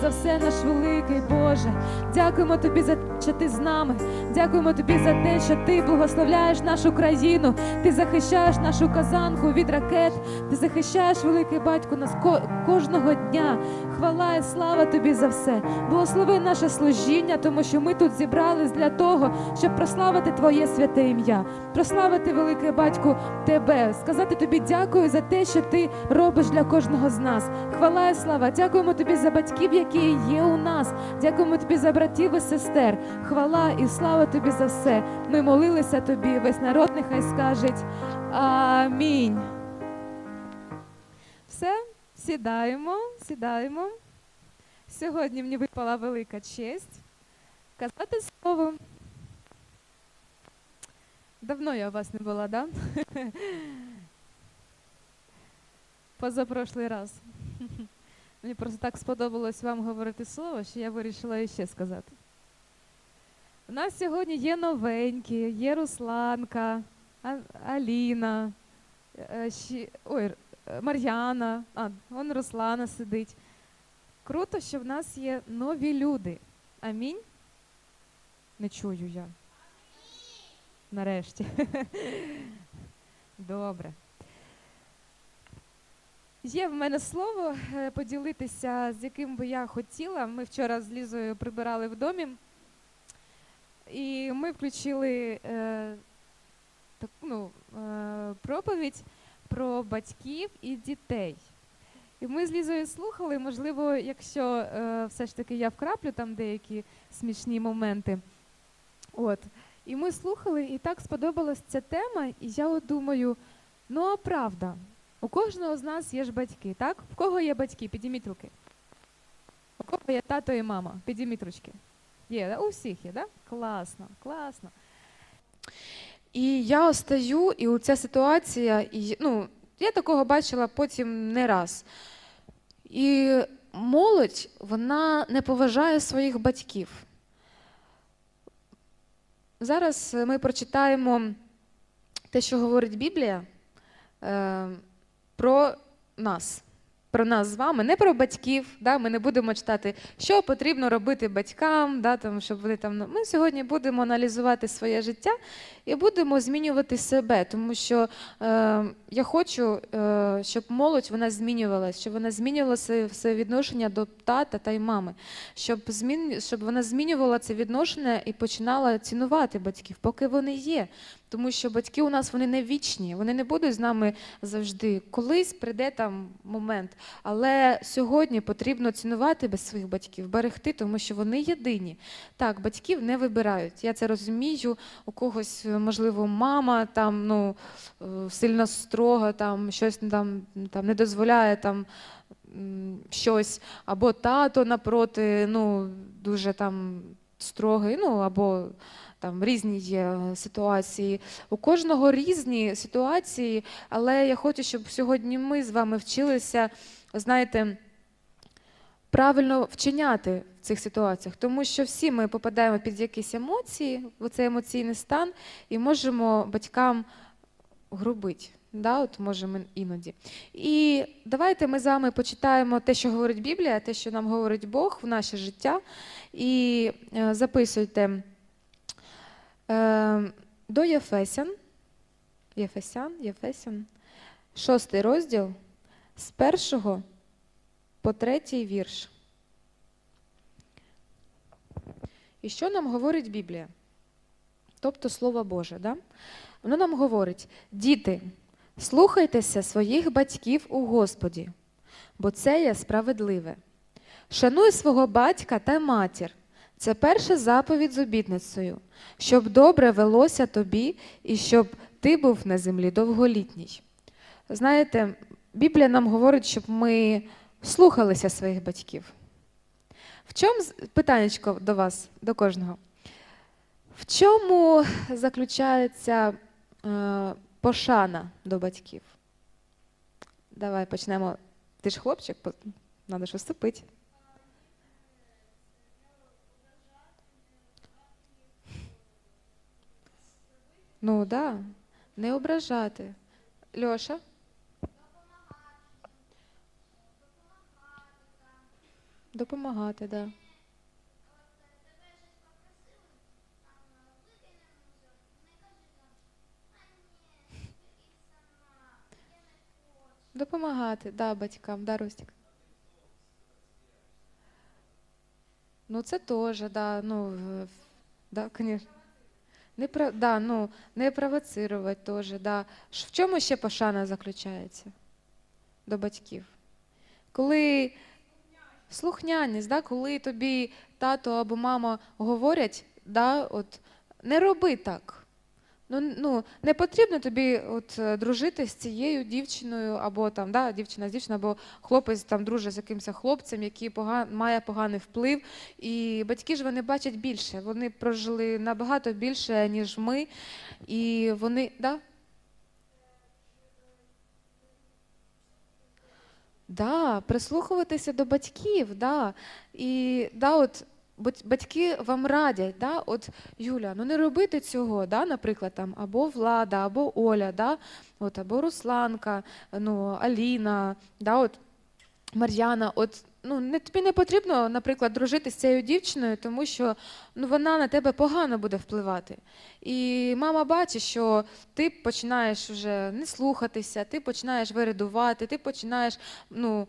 за все, наш великий Боже. Дякуємо тобі за що ти з нами. Дякуємо тобі за те, що ти благословляєш нашу країну. Ти захищаєш нашу казанку від ракет. Ти захищаєш, великий батько, нас ко- кожного дня. Хвала і слава тобі за все. Благослови наше служіння, тому що ми тут зібрались для того, щоб прославити Твоє святе ім'я, прославити, великий батьку, тебе, сказати тобі дякую за те, що ти робиш для кожного з нас. Хвала і слава. Дякуємо тобі за батьків, які є у нас. Дякуємо тобі за братів і сестер. Хвала і слава тобі за все. Ми молилися тобі. Весь народ нехай скажеть Амінь. Все, сідаємо, сідаємо. Сьогодні мені випала велика честь казати слово. Давно я у вас не була, да? Позапрошлий раз. Мені просто так сподобалось вам говорити слово, що я вирішила іще сказати. У нас сьогодні є новенькі, є Русланка, А- Аліна, е, ще- ой, Мар'яна, а, вон Руслана сидить. Круто, що в нас є нові люди. Амінь. Не чую я. Нарешті. Добре. Є в мене слово е, поділитися, з яким би я хотіла. Ми вчора з Лізою прибирали в домі, і ми включили е, так, ну, е, проповідь про батьків і дітей. І ми з Лізою слухали, можливо, якщо е, все ж таки я вкраплю там деякі смішні моменти. От. І ми слухали, і так сподобалась ця тема, і я от думаю, ну а правда, у кожного з нас є ж батьки, так? В кого є батьки? Підійміть руки. У кого є тато і мама? Підійміть ручки. Є, у всіх є. Да? Класно, класно. І я остаю, і ця ситуація, і, ну, я такого бачила потім не раз. І молодь, вона не поважає своїх батьків. Зараз ми прочитаємо те, що говорить Біблія е, про нас. Про нас з вами, не про батьків. Да? Ми не будемо читати, що потрібно робити батькам, да? там, щоб вони там. ну, Ми сьогодні будемо аналізувати своє життя і будемо змінювати себе, тому що е, я хочу, е, щоб молодь вона змінювалася, щоб вона змінювала своє, відношення до тата та й мами, щоб, змін, щоб вона змінювала це відношення і починала цінувати батьків, поки вони є. Тому що батьки у нас вони не вічні, вони не будуть з нами завжди. Колись прийде там момент. Але сьогодні потрібно цінувати без своїх батьків, берегти, тому що вони єдині. Так, батьків не вибирають. Я це розумію. У когось, е, можливо, мама там ну е, сильно строга, там щось там, там не дозволяє там. Щось, або тато напроти, ну дуже там строгий, ну або там різні є ситуації. У кожного різні ситуації, але я хочу, щоб сьогодні ми з вами вчилися, знаєте, правильно вчиняти в цих ситуаціях, тому що всі ми попадаємо під якісь емоції, в цей емоційний стан, і можемо батькам грубити. Да, от можемо іноді. І давайте ми з вами почитаємо те, що говорить Біблія, те, що нам говорить Бог в наше життя. І е, записуйте до Єфесян, Єфесян, Єфесян, шостий розділ з першого по третій вірш. І що нам говорить Біблія? Тобто Слово Боже. Да? Воно нам говорить: діти, слухайтеся своїх батьків у Господі, бо це є справедливе. Шануй свого батька та матір. Це перша заповідь з обітницею, щоб добре велося тобі і щоб ти був на землі довголітній. Знаєте, Біблія нам говорить, щоб ми слухалися своїх батьків. В чому питаннячко до вас, до кожного? В чому заключається е, пошана до батьків? Давай почнемо. Ти ж хлопчик, треба ж виступити. Ну да. не ображати. Льоша? Допомагати, так. Да. Допомагати, да, батькам, да, Ростік. Ну, це теж, да, ну, да, конечно. Не, про, да, ну, не провоцировать теж, да. Ш- В чому ще пошана заключається до батьків? Коли слухняність, да, коли тобі тато або мама говорять, да, от, не роби так. Ну, ну, не потрібно тобі от, е, дружити з цією дівчиною, або там, да, дівчина з дівчиною, або хлопець там дружить з якимось хлопцем, який пога- має поганий вплив. І батьки ж вони бачать більше. Вони прожили набагато більше, ніж ми. І вони. Да? Да, прислухуватися до батьків, да. І да, от батьки вам радять, да, от Юля, ну не робити цього, да, наприклад, там або Влада, або Оля, да, от, або Русланка, ну, Аліна, да, от Мар'яна, от ну не тобі не потрібно, наприклад, дружити з цією дівчиною, тому що ну вона на тебе погано буде впливати. І мама бачить, що ти починаєш вже не слухатися, ти починаєш виридувати, ти починаєш ну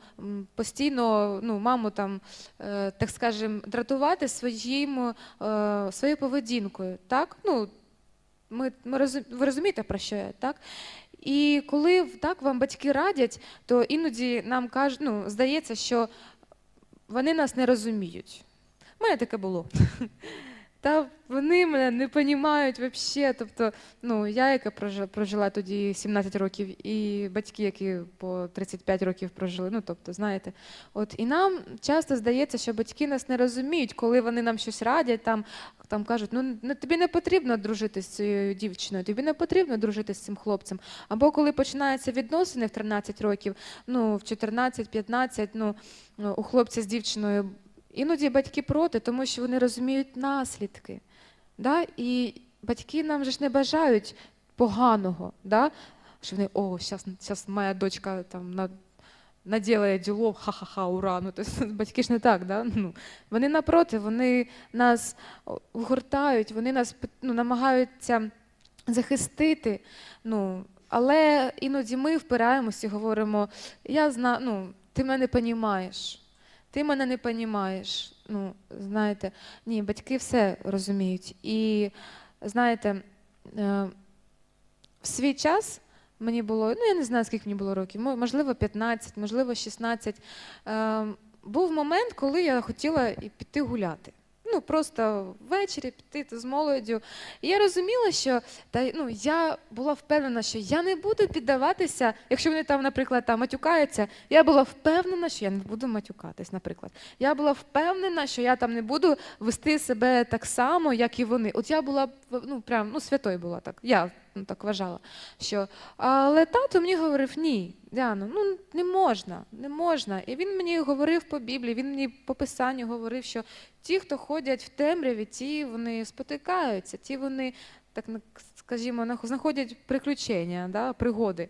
постійно ну маму там, е, так скажем, дратувати своїм е, своєю поведінкою. Так, ну ми, ми розум, ви розумієте про що я, так? І коли так вам батьки радять, то іноді нам кажуть, ну, здається, що вони нас не розуміють. У мене таке було. Та вони мене не розуміють взагалі. Тобто, ну, я, яка прожила, тоді 17 років, і батьки, які по 35 років прожили. Ну, тобто, знаєте, от і нам часто здається, що батьки нас не розуміють, коли вони нам щось радять, там, там кажуть, ну тобі не потрібно дружити з цією дівчиною, тобі не потрібно дружити з цим хлопцем. Або коли починаються відносини в 13 років, ну в 14-15, ну ну, у хлопця з дівчиною. Іноді батьки проти, тому що вони розуміють наслідки. Да? І батьки нам же ж не бажають поганого, да? що вони, о, зараз моя дочка там на, наділає діло, ха-ха-ха, ура. Ну, тобто, батьки ж не так, да? ну, вони напроти, вони нас гуртають, вони нас ну, намагаються захистити. Ну, але іноді ми впираємося і говоримо, я знаю, ну, ти мене не розумієш. Ти мене не розумієш. Ну, знаєте, ні, батьки все розуміють. І знаєте, е, в свій час мені було, ну я не знаю, скільки мені було років, можливо, 15, можливо, 16. Е, Був момент, коли я хотіла і піти гуляти. Ну, просто ввечері піти з молоддю. І я розуміла, що та, ну, я була впевнена, що я не буду піддаватися, якщо вони там, наприклад, там матюкаються, я була впевнена, що я не буду матюкатись, наприклад. Я була впевнена, що я там не буду вести себе так само, як і вони. От я була ну, прям, ну, святою була так. Я ну, так вважала. Що... Але тато мені говорив, ні, Діано, ну не можна, не можна. І він мені говорив по Біблії, він мені по Писанню говорив, що ті, хто ходять в темряві, ті вони спотикаються, ті вони, так скажімо, знаходять приключення, да, пригоди.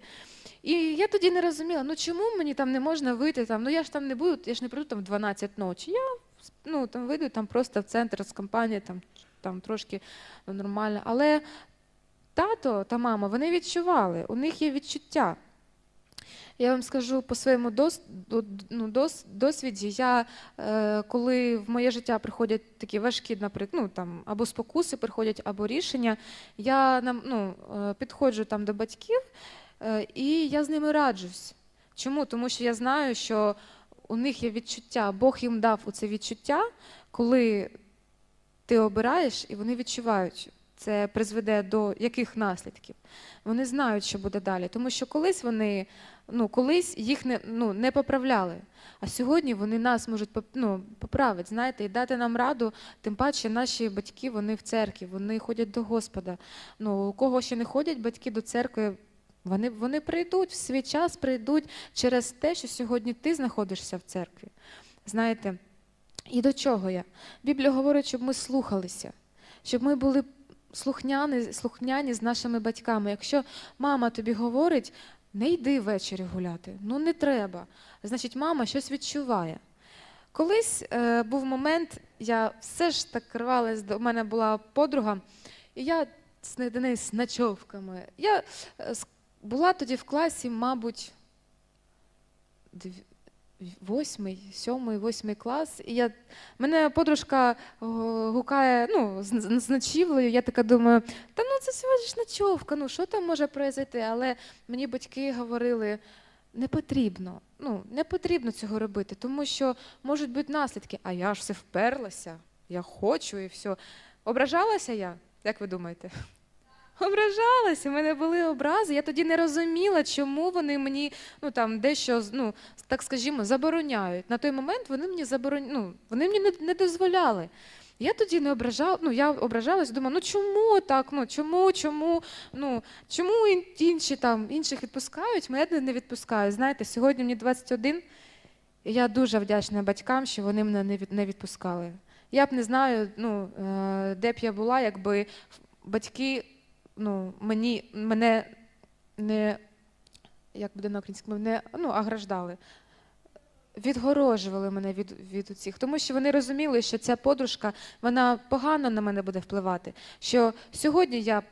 І я тоді не розуміла, ну чому мені там не можна вийти, там, ну я ж там не буду, я ж не прийду там в 12 ночі. Я ну, там вийду там просто в центр з компанією, там, там трошки нормально. Але тато та мама вони відчували, у них є відчуття. Я вам скажу по своєму дос, ну, дос, досвіді, я, е, коли в моє життя приходять такі важкі, наприклад, ну, там, або спокуси приходять, або рішення, я ну, е, підходжу там до батьків е, і я з ними раджусь. Чому? Тому що я знаю, що у них є відчуття, Бог їм дав оце відчуття, коли ти обираєш, і вони відчувають, це призведе до яких наслідків. Вони знають, що буде далі. Тому що колись вони, ну, колись їх не, ну, не поправляли. А сьогодні вони нас можуть ну, поправити, знаєте, і дати нам раду, тим паче наші батьки вони в церкві, вони ходять до Господа. Ну, у кого ще не ходять батьки до церкви, вони, вони прийдуть в свій час, прийдуть через те, що сьогодні ти знаходишся в церкві. Знаєте, і до чого я? Біблія говорить, щоб ми слухалися, щоб ми були слухняні, слухняні з нашими батьками. Якщо мама тобі говорить, не йди ввечері гуляти, ну не треба. Значить, мама щось відчуває. Колись е, був момент, я все ж так рвалась, до мене була подруга, і я до неї з ночовками. Я е, була тоді в класі, мабуть, восьмий, сьомий, восьмий клас. І я, мене подружка гукає ну, з, ночівлею. Я така думаю, та ну це всього ж ночовка, ну що там може произойти? Але мені батьки говорили, не потрібно. Ну, не потрібно цього робити, тому що можуть бути наслідки. А я ж все вперлася, я хочу і все. Ображалася я? Як ви думаєте? Ображалася, в мене були образи. Я тоді не розуміла, чому вони мені ну там дещо ну, так скажімо, забороняють. На той момент вони мені заборон... ну, вони мені не, не дозволяли. Я тоді не ображала, ну я ображалась, думала, ну чому так? Ну чому, чому, ну чому ін- інші там інших відпускають, мене не- відпускають. Знаєте, сьогодні мені 21, і я дуже вдячна батькам, що вони мене не відпускали. Я б не знаю, ну е, де б я була, якби батьки ну, мені мене не як буде на українському, не ну, ограждали. Відгорожували мене від, від усіх, тому що вони розуміли, що ця подружка вона погано на мене буде впливати. Що сьогодні я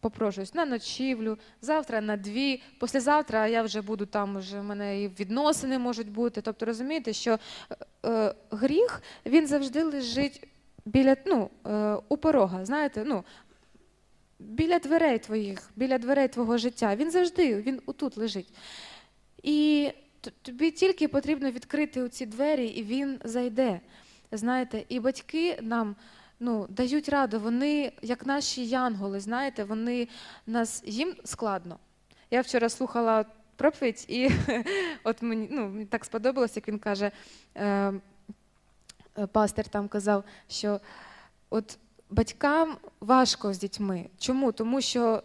попрошусь на ночівлю, завтра на дві, післязавтра я вже буду там, уже в мене і відносини можуть бути. Тобто розумієте, що е, гріх він завжди лежить біля ну, е, у порога. Знаєте, ну, біля дверей твоїх, біля дверей твого життя. Він завжди, він отут лежить. І тобі тільки потрібно відкрити ці двері, і він зайде. Знаєте, і батьки нам ну, дають раду, вони як наші янголи, знаєте, вони нас їм складно. Я вчора слухала проповідь, і от мені, ну, так сподобалось, як він каже, е, пастор там казав, що от батькам важко з дітьми. Чому? Тому що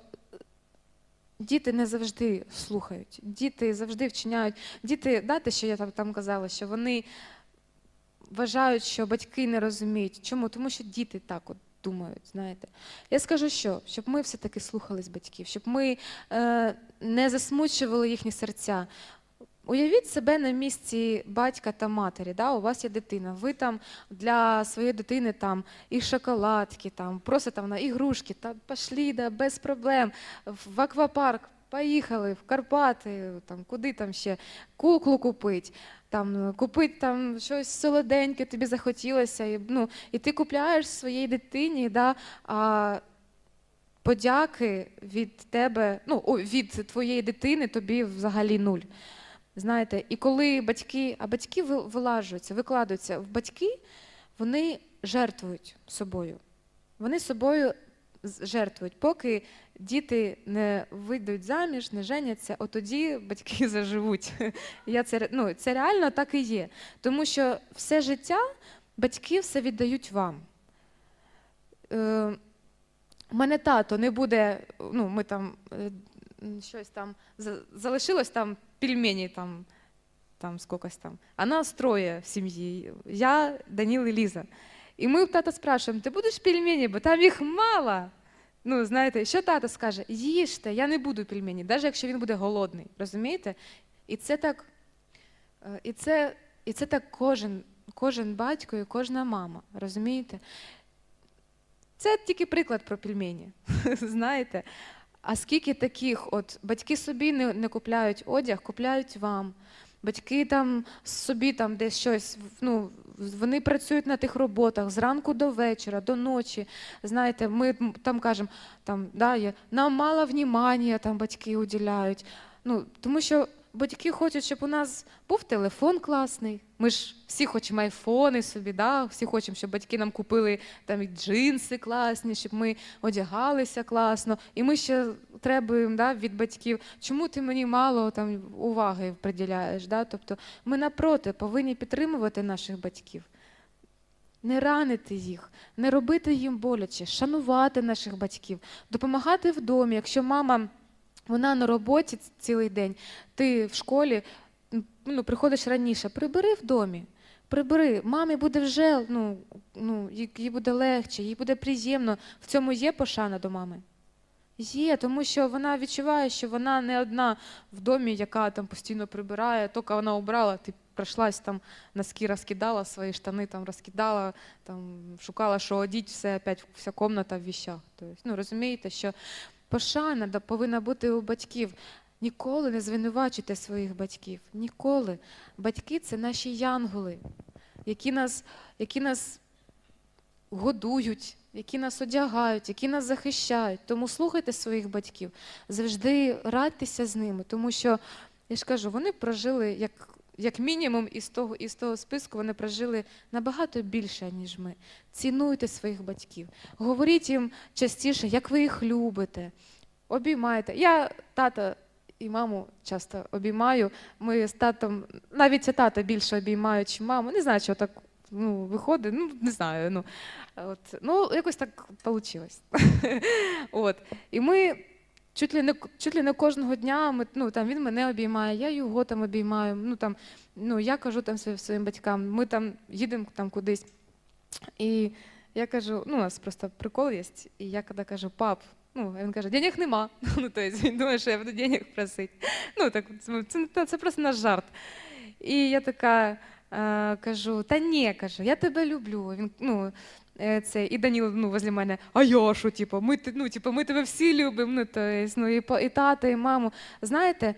діти не завжди слухають, діти завжди вчиняють. Діти, да, що я там, там казала, що вони вважають, що батьки не розуміють. Чому? Тому що діти так от думають, знаєте. Я скажу що, щоб ми все-таки слухались батьків, щоб ми е, не засмучували їхні серця. Уявіть себе на місці батька та матері. Да? У вас є дитина. Ви там для своєї дитини там і шоколадки, там, просто там на ігрушки, та пошлі, да, без проблем. В аквапарк поїхали, в Карпати, там, куди там ще, куклу купить, там, купить там щось солоденьке, тобі захотілося. І, ну, і ти купляєш своїй дитині, да, а подяки від тебе, ну, від твоєї дитини тобі взагалі нуль. Знаєте, і коли батьки, а батьки ви- вилажуються, викладаються в батьки, вони жертвують собою. Вони собою жертвують, поки діти не вийдуть заміж, не женяться, от тоді батьки заживуть. Я це, ну, це реально так і є. Тому що все життя батьки все віддають вам. Е, мене тато не буде, ну, ми там е, щось там залишилось там пельмені там, там скокось там. А нас в сім'ї. Я, Даніл і Ліза. І ми у тата спрашуємо, ти будеш пельмені, бо там їх мало. Ну, знаєте, що тато скаже? Їжте, я не буду пельмені, навіть якщо він буде голодний. Розумієте? І це так, і це, і це так кожен, кожен батько і кожна мама. Розумієте? Це тільки приклад про пельмені. Знаєте? А скільки таких, от батьки собі не, не купляють одяг, купляють вам. Батьки там собі там десь щось, ну, вони працюють на тих роботах зранку до вечора, до ночі. Знаєте, ми там кажемо, там, да, є, нам мало внімання там батьки уділяють. Ну, тому що батьки хочуть, щоб у нас був телефон класний. Ми ж всі хочемо айфони собі, да? всі хочемо, щоб батьки нам купили там і джинси класні, щоб ми одягалися класно. І ми ще требуємо да, від батьків, чому ти мені мало там уваги приділяєш? Да? Тобто ми напроти повинні підтримувати наших батьків. Не ранити їх, не робити їм боляче, шанувати наших батьків, допомагати в домі. Якщо мама вона на роботі цілий день, ти в школі ну, приходиш раніше, прибери в домі. Прибери, мамі буде вже, ну, ну, їй буде легче, їй буде приємно. В цьому є пошана до мами. Є, тому що вона відчуває, що вона не одна в домі, яка там постійно прибирає, тільки вона обрала, ти пройшлась там, носки розкидала, свої штани там розкидала, там шукала, що одіть, все опять вся комната в віщах. Тобто, ну розумієте, що пошана повинна бути у батьків. Ніколи не звинувачуйте своїх батьків. Ніколи. Батьки це наші янголи, які нас, які нас годують, які нас одягають, які нас захищають. Тому слухайте своїх батьків, завжди радьтеся з ними, тому що я ж кажу, вони прожили як. Як мінімум із того, із того списку вони прожили набагато більше, ніж ми. Цінуйте своїх батьків, говоріть їм частіше, як ви їх любите, обіймайте. Я тата і маму часто обіймаю. Ми з татом, навіть тата більше обіймаю, ніж маму. Не знаю, що так ну, виходить, ну не знаю. Ну, от, ну якось так вийшло. от. І ми чуть ли не чуть ли не кожного дня ми, ну, там, він мене обіймає, я його там обіймаю. Ну, там, ну, я кажу там своїм, батькам, ми там їдемо там кудись. І я кажу, ну, у нас просто прикол є, і я коли кажу, пап, ну, він каже, денег нема. Ну, тобто він думає, що я буду денег просити. Ну, так, це, це, просто наш жарт. І я така кажу, та ні, кажу, я тебе люблю. Він, ну, це, і Даніл ну, возле мене, а я що, типу, ми, ну, типу, ми тебе всі любимо. Ну, то, есть, ну, і, і тата, і маму. Знаєте,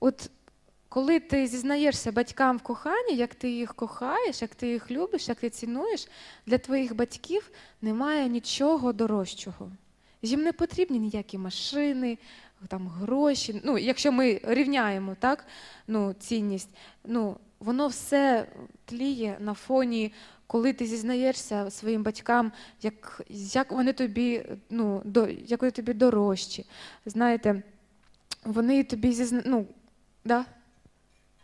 от коли ти зізнаєшся батькам в коханні, як ти їх кохаєш, як ти їх любиш, як ти цінуєш, для твоїх батьків немає нічого дорожчого. Їм не потрібні ніякі машини, там, гроші. Ну, якщо ми рівняємо так, ну, цінність, ну, воно все тліє на фоні, коли ти зізнаєшся своїм батькам, як, як вони тобі, ну, до, як вони тобі дорожчі. Знаєте, вони тобі зізна... ну, да?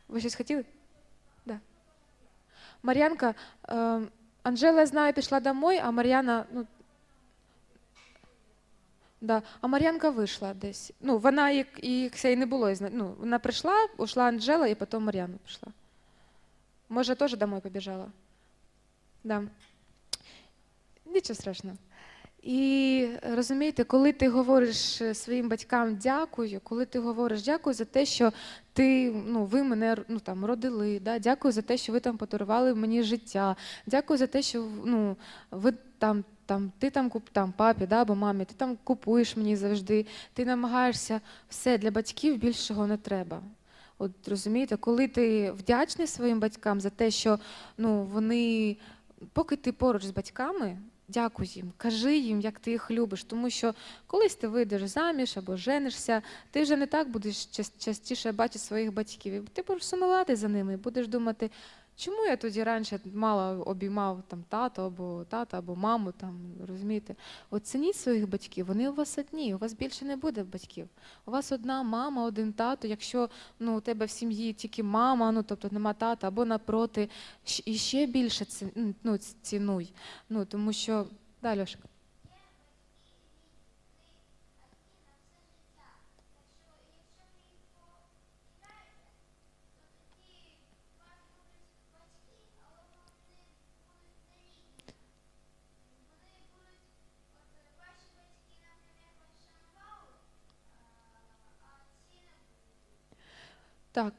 Ви щось хотіли? Да. Мар'янка, е, Анжела, я знаю, пішла домой, а Мар'яна, ну, да. а Мар'янка вийшла десь. Ну, вона і Ксей не було. Ну, вона прийшла, ушла Анжела, і потім Мар'яна пішла. Може, теж домой побіжала? Да. Нічого страшного. І розумієте, коли ти говориш е, своїм батькам дякую, коли ти говориш дякую за те, що ти, ну, ви мене ну, там, родили, да? дякую за те, що ви там подарували мені життя, дякую за те, що ну, ви там, там, ти там куп там папі да, або мамі, ти там купуєш мені завжди, ти намагаєшся все для батьків більшого не треба. От розумієте, коли ти вдячний своїм батькам за те, що ну, вони, поки ти поруч з батьками, дякуй їм, кажи їм, як ти їх любиш, тому що колись ти вийдеш заміж або женишся, ти вже не так будеш частіше бачити своїх батьків. Ти будеш сумувати за ними, будеш думати, чому я тоді раніше мало обіймав там тато або тата, або маму, там, розумієте? Оцініть своїх батьків, вони у вас одні, у вас більше не буде батьків. У вас одна мама, один тато. Якщо ну, у тебе в сім'ї тільки мама, ну тобто нема тата, або напроти, і ще більше ну, цінуй. Ну, тому що, да, Льошик? Так,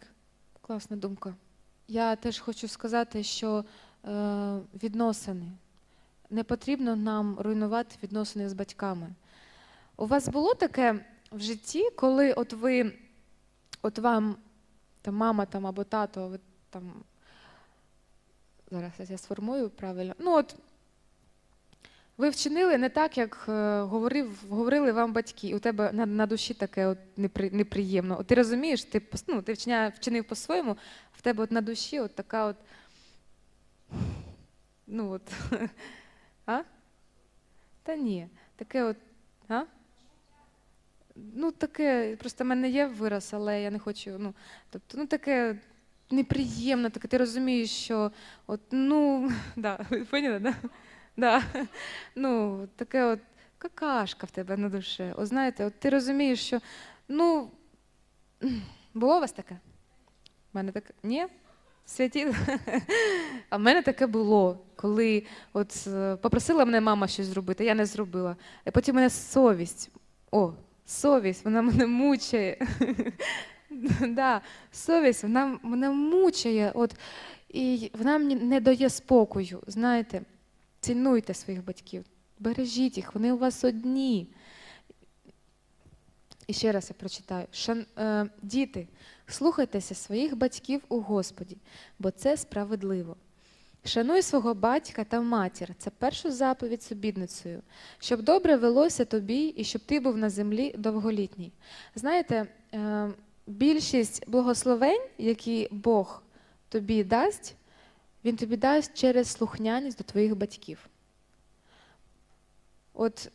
класна думка. Я теж хочу сказати, що е, відносини. Не потрібно нам руйнувати відносини з батьками. У вас було таке в житті, коли от ви, от вам там, мама там, або тато, ви, там, зараз я сформую правильно. Ну, от, ви вчинили не так, як е, говорив, говорили вам батьки. У тебе на, на душі таке от непри, неприємно. От ти розумієш, ти, ну, ти вчиняє, вчинив по-своєму, в тебе от на душі от така от. Ну от. А? Та ні. Таке от. А? Ну, таке, просто в мене є вираз, але я не хочу. Ну, тобто, ну таке неприємно, таке, ти розумієш, що от, ну, да, ви да? Да. Ну, таке от какашка в тебе на душі. От знаєте, от ти розумієш, що ну було у вас таке? У мене таке. Ні? Святі? А в мене таке було, коли от е, попросила мене мама щось зробити, я не зробила. І потім мене совість. О, совість, вона мене мучає. да, совість, вона мене мучає. От, і вона мені не дає спокою. Знаєте, цінуйте своїх батьків, бережіть їх, вони у вас одні. І ще раз я прочитаю. Шан, е, діти, слухайтеся своїх батьків у Господі, бо це справедливо. Шануй свого батька та матір. Це першу заповідь з обідницею, щоб добре велося тобі і щоб ти був на землі довголітній. Знаєте, е, більшість благословень, які Бог тобі дасть, Він тобі дасть через слухняність до твоїх батьків. От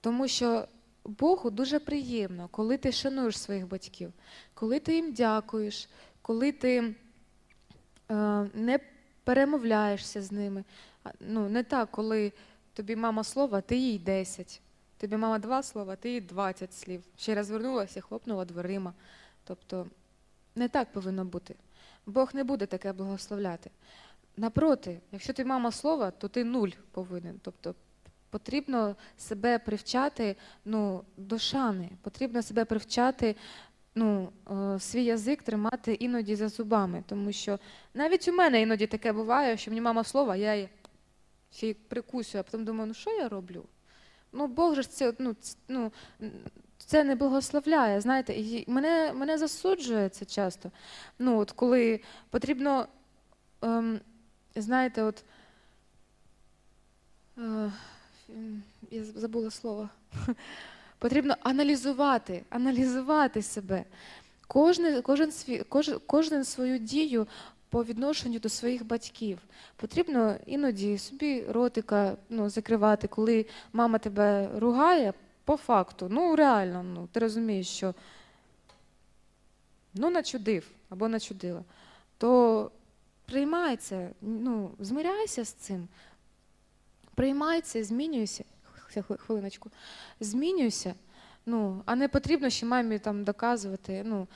тому що Богу дуже приємно, коли ти шануєш своїх батьків, коли ти їм дякуєш, коли ти е, не перемовляєшся з ними. Ну, не так, коли тобі мама слова, ти їй 10. Тобі мама два слова, ти їй 20 слів. Ще раз вернулася, хлопнула дверима. Тобто не так повинно бути. Бог не буде таке благословляти. Напроти, якщо ти мама слова, то ти нуль повинен. Тобто потрібно себе привчати ну, до шани, потрібно себе привчати, ну, е, свій язик тримати іноді за зубами. Тому що навіть у мене іноді таке буває, що мені мама слова, я її ще й прикусю, а потім думаю, ну що я роблю? Ну, Бог же це, ну, ну, це не благословляє, знаєте, і мене, мене засуджує це часто. Ну, от коли потрібно, ем, знаєте, от. Е, я забула слово. Потрібно аналізувати, аналізувати себе. Кожен, кожен, кожен, кожен свою дію по відношенню до своїх батьків. Потрібно іноді собі ротика ну, закривати, коли мама тебе ругає по факту. Ну, реально, ну, ти розумієш, що ну, начудив або начудила, то приймай це, ну, змиряйся з цим. Приймай це, змінюйся. Хвилиночку. Змінюйся. Ну, а не потрібно ще мамі там доказувати. Ну,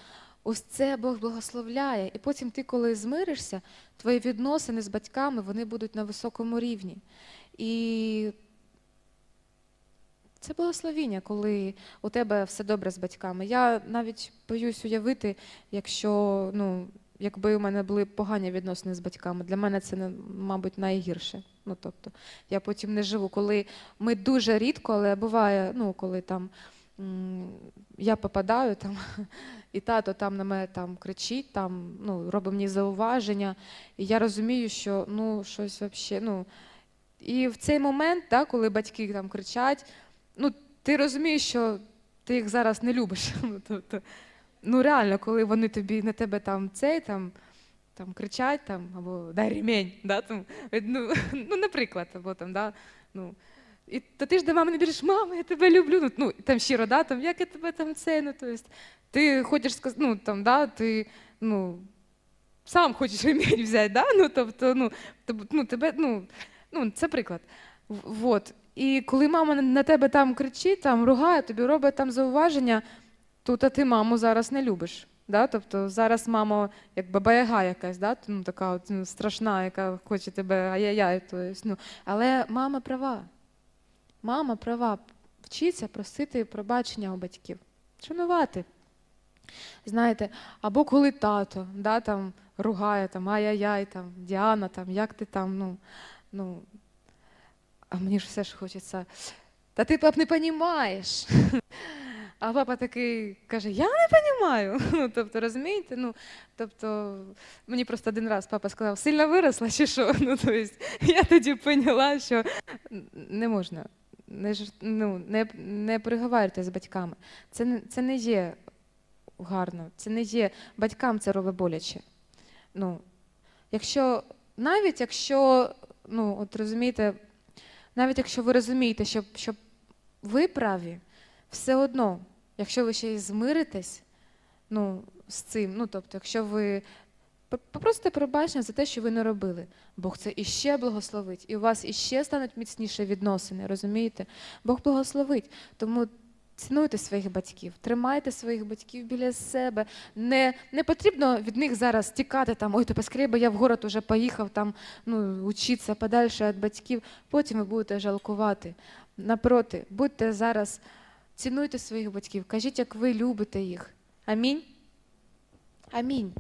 ось це Бог благословляє. І потім ти, коли змиришся, твої відносини з батьками вони будуть на високому рівні. І це благословіння, коли у тебе все добре з батьками. Я навіть боюсь уявити, якщо, ну, якби у мене були погані відносини з батьками. Для мене це, мабуть, найгірше. Ну, тобто, я потім не живу. Коли ми дуже рідко, але буває, ну, коли там я попадаю там, і тато там на мене там кричить, там, ну, робить мені зауваження, і я розумію, що ну, щось взагалі, ну, і в цей момент, да, коли батьки там кричать, ну, ти розумієш, що ти їх зараз не любиш. Ну, тобто, ну реально, коли вони тобі на тебе там цей там. Там кричать там, або дай ремень, да, там, ну, ну, наприклад, або там, да, ну, і то ти ж до мами не біжиш, мама, я тебе люблю. Ну, ну там щиро, да, там, як я тебе там це, ну, то есть, ти хочеш сказати, ну, там, да, ти, ну, сам хочеш ремень взяти, да, ну, тобто, ну, тоб- ну, тебе, ну, ну, це приклад. Вот. І коли мама на тебе там кричить, там, ругає, тобі робить там зауваження, то та ти маму зараз не любиш. Да? Тобто зараз мама як баба якась, да? ну, така от, ну, страшна, яка хоче тебе ай-яй-яй. Ну. Але мама права. Мама права. Вчиться просити пробачення у батьків. Шанувати. Знаєте, або коли тато да, там, ругає, там, ай-яй-яй, там, Діана, там, як ти там, ну, ну, а мені ж все ж хочеться. Та ти, пап, не понімаєш. А папа такий каже: Я не розумію. Ну, тобто, розумієте? Ну, тобто, мені просто один раз папа сказав, сильно виросла чи що? Ну, тобто, я тоді поняла, що не можна. Не, ну, не, не переговарюйте з батьками. Це, це не є гарно, це не є. Батькам це робить боляче. Ну, якщо, навіть якщо, ну, от розумієте, навіть якщо ви розумієте, що, що ви праві, все одно, якщо ви ще й змиритесь ну, з цим, ну тобто, якщо ви попросите пробачення за те, що ви не робили, Бог це іще благословить, і у вас іще стануть міцніші відносини, розумієте? Бог благословить. Тому цінуйте своїх батьків, тримайте своїх батьків біля себе. Не, не потрібно від них зараз тікати там, ой, то поскорее би я в город уже поїхав там, ну, учитися подальше від батьків. Потім ви будете жалкувати. Напроти, будьте зараз Цінуйте своїх батьків, кажіть, як ви любите їх. Амінь. Амінь.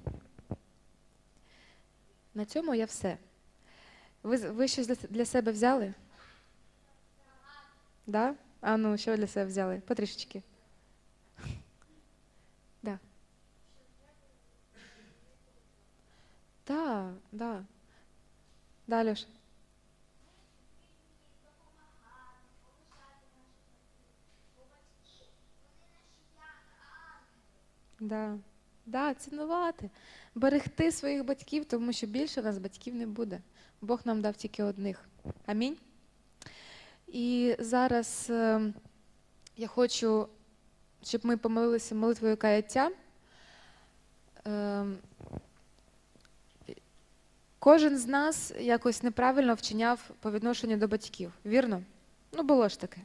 На цьому я все. Ви, ви щось для, себе взяли? Да? А ну, що для себе взяли? Потрішечки. Да. Да, да. Да, Льош. Да. Да, цінувати, берегти своїх батьків, тому що більше нас батьків не буде. Бог нам дав тільки одних. Амінь. І зараз е, я хочу, щоб ми помолилися молитвою каяття. Е, кожен з нас якось неправильно вчиняв по відношенню до батьків, вірно? Ну, було ж таке.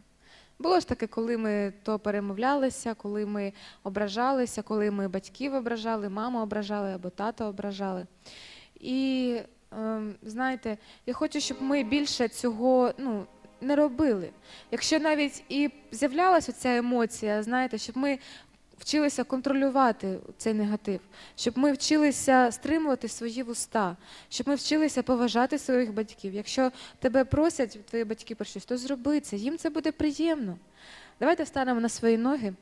Було ж таке, коли ми то перемовлялися, коли ми ображалися, коли ми батьків ображали, маму ображали або тата ображали. І ем, знаєте, я хочу, щоб ми більше цього ну, не робили. Якщо навіть і з'являлася ця емоція, знаєте, щоб ми вчилися контролювати цей негатив, щоб ми вчилися стримувати свої вуста, щоб ми вчилися поважати своїх батьків. Якщо тебе просять твої батьки про щось, то зроби це, їм це буде приємно. Давайте встанемо на свої ноги.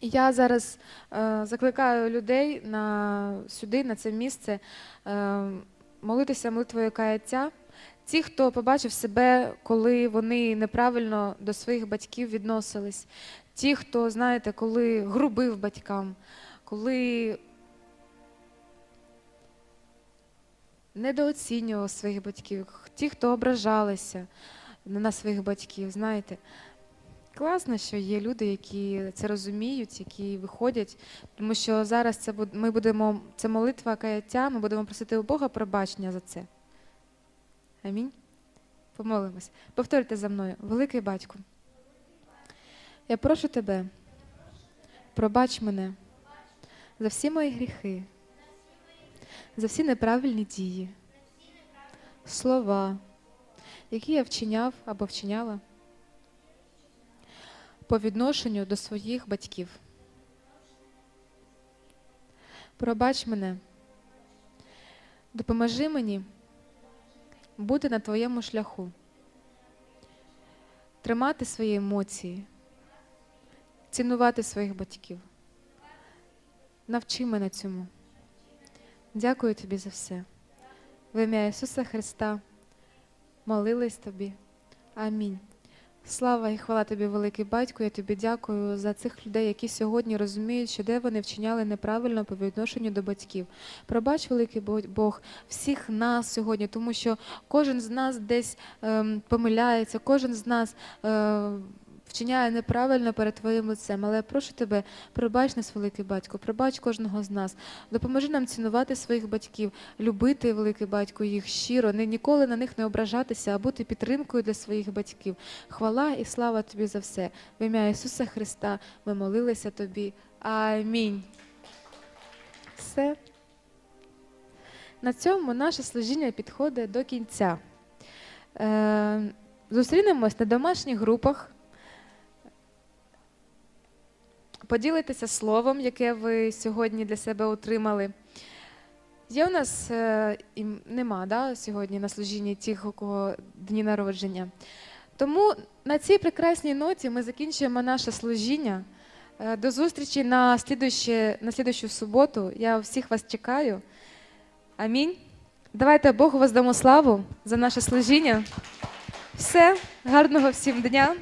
Я зараз е, закликаю людей на, сюди, на це місце, е, молитися молитвою каяття. Ті, хто побачив себе, коли вони неправильно до своїх батьків відносились, ті, хто, знаєте, коли грубив батькам, коли недооцінював своїх батьків, ті, хто ображалися на своїх батьків, знаєте. Класно, що є люди, які це розуміють, які виходять, тому що зараз це ми будемо це молитва каяття, ми будемо просити у Бога пробачення за це. Амінь. Помолимось. Повторюйте за мною, великий батько. Я прошу тебе, пробач мене за всі мої гріхи, за всі неправильні дії, слова, які я вчиняв або вчиняла по відношенню до своїх батьків. Пробач мене, допоможи мені бути на твоєму шляху, тримати свої емоції, цінувати своїх батьків. Навчи мене цьому. Дякую тобі за все. В ім'я Ісуса Христа молились тобі. Амінь. Слава і хвала тобі, великий батько. Я тобі дякую за цих людей, які сьогодні розуміють, що де вони вчиняли неправильно по відношенню до батьків. Пробач, великий Бог, всіх нас сьогодні, тому що кожен з нас десь ем, помиляється, кожен з нас е, вчиняє неправильно перед твоїм лицем. Але я прошу тебе, пробач нас, великий батько, пробач кожного з нас. Допоможи нам цінувати своїх батьків, любити, великий батько, їх щиро, не ніколи на них не ображатися, а бути підтримкою для своїх батьків. Хвала і слава тобі за все. В ім'я Ісуса Христа ми молилися тобі. Амінь. Все. На цьому наше служіння підходить до кінця. Е, зустрінемось на домашніх групах. Поділитеся словом, яке ви сьогодні для себе отримали. Є у нас е, і нема да, сьогодні на служінні тих, у кого дні народження. Тому на цій прекрасній ноті ми закінчуємо наше служіння. Е, До зустрічі на слідуще, на слідущу суботу. Я всіх вас чекаю. Амінь. Давайте Богу воздамо славу за наше служіння. Все, гарного всім дня.